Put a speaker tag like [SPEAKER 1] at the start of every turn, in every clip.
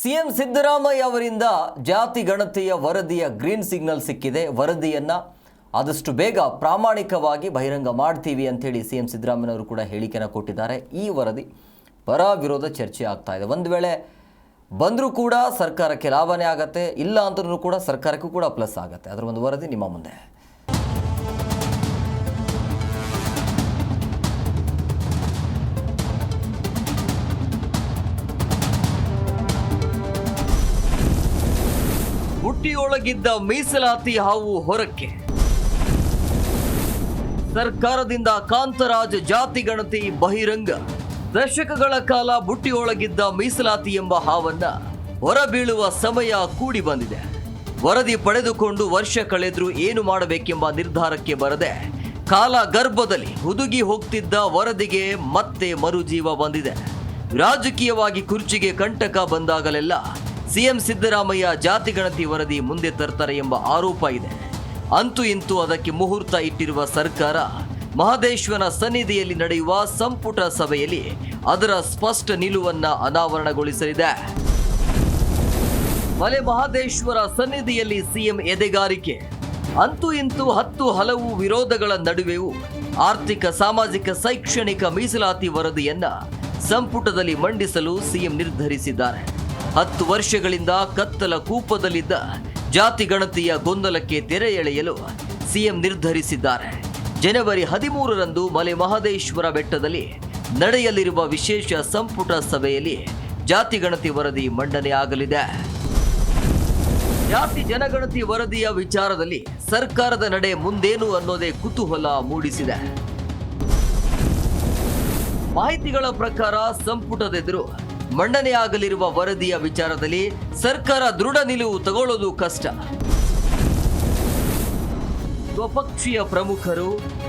[SPEAKER 1] CM Siddaramaiah ಅವರಿಂದ ಜಾತಿ ಗಣತಿಯ ವರದಿಯ ಗ್ರೀನ್ ಸಿಗ್ನಲ್ ಸಿಕ್ಕಿದೆ. ವರದಿಯನ್ನ ಆದಷ್ಟು ಬೇಗ ಪ್ರಾಮಾಣಿಕವಾಗಿ ಬಹಿರಂಗ ಮಾಡ್ತೀವಿ ಅಂತೇಳಿ ಸಿ ಎಂ ಸಿದ್ದರಾಮಯ್ಯವರು ಕೂಡ ಹೇಳಿಕೆನ ಕೊಟ್ಟಿದ್ದಾರೆ. ಈ ವರದಿ ಪರ ವಿರೋಧ ಚರ್ಚೆ ಆಗ್ತಾ ಇದೆ. ಒಂದು ವೇಳೆ ಬಂದರೂ ಕೂಡ ಸರ್ಕಾರಕ್ಕೆ ಲಾಭನೇ ಆಗತ್ತೆ, ಇಲ್ಲ ಅಂತಂದ್ರೂ ಕೂಡ ಸರ್ಕಾರಕ್ಕೂ ಕೂಡ ಪ್ಲಸ್ ಆಗುತ್ತೆ. ಅದರ ಒಂದು ವರದಿ ನಿಮ್ಮ ಮುಂದೆ. ಬುಟ್ಟಿಯೊಳಗಿದ್ದ ಮೀಸಲಾತಿ ಹಾವು ಹೊರಕ್ಕೆ. ಸರ್ಕಾರದಿಂದ ಕಾಂತರಾಜ್ ಜಾತಿ ಗಣತಿ ಬಹಿರಂಗ. ದಶಕಗಳ ಕಾಲ ಬುಟ್ಟಿಯೊಳಗಿದ್ದ ಮೀಸಲಾತಿ ಎಂಬ ಹಾವನ್ನ ಹೊರಬೀಳುವ ಸಮಯ ಕೂಡಿ ಬಂದಿದೆ. ವರದಿ ಪಡೆದುಕೊಂಡು ವರ್ಷ ಕಳೆದ್ರೂ ಏನು ಮಾಡಬೇಕೆಂಬ ನಿರ್ಧಾರಕ್ಕೆ ಬರದೆ ಕಾಲ ಗರ್ಭದಲ್ಲಿ ಹುದುಗಿ ಹೋಗ್ತಿದ್ದ ವರದಿಗೆ ಮತ್ತೆ ಮರುಜೀವ ಬಂದಿದೆ. ರಾಜಕೀಯವಾಗಿ ಕುರ್ಚಿಗೆ ಕಂಟಕ ಬಂದಾಗಲೆಲ್ಲ ಸಿಎಂ ಸಿದ್ದರಾಮಯ್ಯ ಜಾತಿ ಗಣತಿ ವರದಿ ಮುಂದೆ ತರ್ತಾರೆ ಎಂಬ ಆರೋಪ ಇದೆ. ಅಂತೂ ಇಂತೂ ಅದಕ್ಕೆ ಮುಹೂರ್ತ ಇಟ್ಟಿರುವ ಸರ್ಕಾರ ಮಹದೇಶ್ವರ ಸನ್ನಿಧಿಯಲ್ಲಿ ನಡೆಯುವ ಸಂಪುಟ ಸಭೆಯಲ್ಲಿ ಅದರ ಸ್ಪಷ್ಟ ನಿಲುವನ್ನ ಅನಾವರಣಗೊಳಿಸಲಿದೆ. ಮಲೆ ಮಹದೇಶ್ವರ ಸನ್ನಿಧಿಯಲ್ಲಿ ಸಿಎಂ ಎದೆಗಾರಿಕೆ. ಅಂತೂ ಇಂತೂ ಹತ್ತು ಹಲವು ವಿರೋಧಗಳ ನಡುವೆಯೂ ಆರ್ಥಿಕ, ಸಾಮಾಜಿಕ, ಶೈಕ್ಷಣಿಕ ಮೀಸಲಾತಿ ವರದಿಯನ್ನ ಸಂಪುಟದಲ್ಲಿ ಮಂಡಿಸಲು ಸಿಎಂ ನಿರ್ಧರಿಸಿದ್ದಾರೆ. ಹತ್ತು ವರ್ಷಗಳಿಂದ ಕತ್ತಲ ಕೂಪದಲ್ಲಿದ್ದ ಜಾತಿ ಗಣತಿಯ ಗೊಂದಲಕ್ಕೆ ತೆರೆ ಎಳೆಯಲು ಸಿಎಂ ನಿರ್ಧರಿಸಿದ್ದಾರೆ. ಜನವರಿ ಹದಿಮೂರರಂದು ಮಲೆ ಮಹದೇಶ್ವರ ಬೆಟ್ಟದಲ್ಲಿ ನಡೆಯಲಿರುವ ವಿಶೇಷ ಸಂಪುಟ ಸಭೆಯಲ್ಲಿ ಜಾತಿ ಗಣತಿ ವರದಿ ಮಂಡನೆ ಆಗಲಿದೆ. ಜಾತಿ ಜನಗಣತಿ ವರದಿಯ ವಿಚಾರದಲ್ಲಿ ಸರ್ಕಾರದ ನಡೆ ಮುಂದೇನು ಅನ್ನೋದೇ ಕುತೂಹಲ ಮೂಡಿಸಿದೆ. ಮಾಹಿತಿಗಳ ಪ್ರಕಾರ ಸಂಪುಟದೆದುರು ಮಂಡನೆಯಾಗಲಿರುವ ವರದಿಯ ವಿಚಾರದಲ್ಲಿ ಸರ್ಕಾರ ದೃಢ ನಿಲುವು ತಗೊಳ್ಳೋದು ಕಷ್ಟ. ಸ್ವಪಕ್ಷೀಯ ಪ್ರಮುಖರು,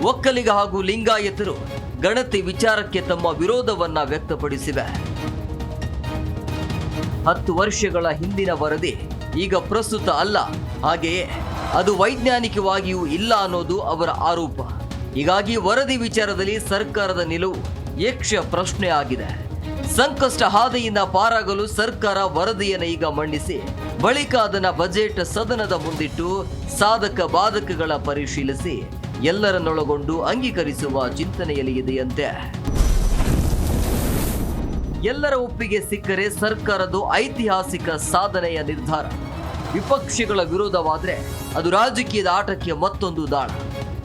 [SPEAKER 1] ಒಕ್ಕಲಿಗ ಹಾಗೂ ಲಿಂಗಾಯತರು ಗಣತಿ ವಿಚಾರಕ್ಕೆ ತಮ್ಮ ವಿರೋಧವನ್ನ ವ್ಯಕ್ತಪಡಿಸಿವೆ. ಹತ್ತು ವರ್ಷಗಳ ಹಿಂದಿನ ವರದಿ ಈಗ ಪ್ರಸ್ತುತ ಅಲ್ಲ, ಹಾಗೆಯೇ ಅದು ವೈಜ್ಞಾನಿಕವಾಗಿಯೂ ಇಲ್ಲ ಅನ್ನೋದು ಅವರ ಆರೋಪ. ಹೀಗಾಗಿ ವರದಿ ವಿಚಾರದಲ್ಲಿ ಸರ್ಕಾರದ ನಿಲುವು ಯಕ್ಷ ಪ್ರಶ್ನೆ ಆಗಿದೆ. ಸಂಕಷ್ಟ ಹಾದಿಯಿಂದ ಪಾರಾಗಲು ಸರ್ಕಾರ ವರದಿಯನ್ನು ಈಗ ಮಂಡಿಸಿ, ಬಳಿಕ ಅದನ್ನ ಬಜೆಟ್ ಸದನದ ಮುಂದಿಟ್ಟು ಸಾಧಕ ಬಾಧಕಗಳ ಪರಿಶೀಲಿಸಿ ಎಲ್ಲರನ್ನೊಳಗೊಂಡು ಅಂಗೀಕರಿಸುವ ಚಿಂತನೆಯಲ್ಲಿ ಇದೆಯಂತೆ. ಎಲ್ಲರ ಒಪ್ಪಿಗೆ ಸಿಕ್ಕರೆ ಸರ್ಕಾರದ್ದು ಐತಿಹಾಸಿಕ ಸಾಧನೆಯ ನಿರ್ಧಾರ. ವಿಪಕ್ಷಗಳ ವಿರೋಧವಾದರೆ ಅದು ರಾಜಕೀಯದ ಆಟಕ್ಕೆ ಮತ್ತೊಂದು ದಾಳ.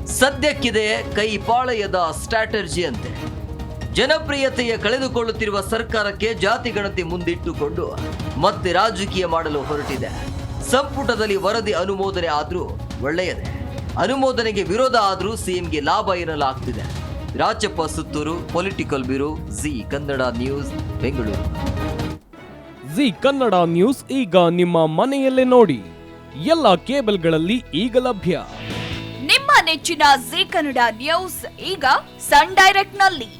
[SPEAKER 1] ಸದ್ಯಕ್ಕಿದೆ ಕೈ ಸ್ಟ್ರಾಟರ್ಜಿ ಅಂತೆ. ಜನಪ್ರಿಯತೆಯ ಕಳೆದುಕೊಳ್ಳುತ್ತಿರುವ ಸರ್ಕಾರಕ್ಕೆ ಜಾತಿ ಗಣತಿ ಮುಂದಿಟ್ಟುಕೊಂಡು ಮತ್ತೆ ರಾಜಕೀಯ ಮಾಡಲು ಹೊರಟಿದೆ. ಸಂಪುಟದಲ್ಲಿ ವರದಿ ಅನುಮೋದನೆ ಆದರೂ ಒಳ್ಳೆಯದೇ. ಅನುಮೋದನೆಗೆ ವಿರೋಧ ಆದರೂ ಸಿಎಂಗೆ ಲಾಭ ಇರಲಾಗ್ತಿದೆ. Rajappa Sutturu political bureau Zee Kannada news Bengaluru.
[SPEAKER 2] Zee Kannada news ಈಗ ನಿಮ್ಮ ಮನೆಯಲ್ಲೇ ನೋಡಿ. ಎಲ್ಲ ಕೇಬಲ್ಗಳಲ್ಲಿ ಈಗ ಲಭ್ಯ.
[SPEAKER 3] ನಿಮ್ಮ ನೆಚ್ಚಿನ ಜಿ ಕನ್ನಡ ನ್ಯೂಸ್ ಈಗ ಸನ್ ಡೈರೆಕ್ಟ್ನಲ್ಲಿ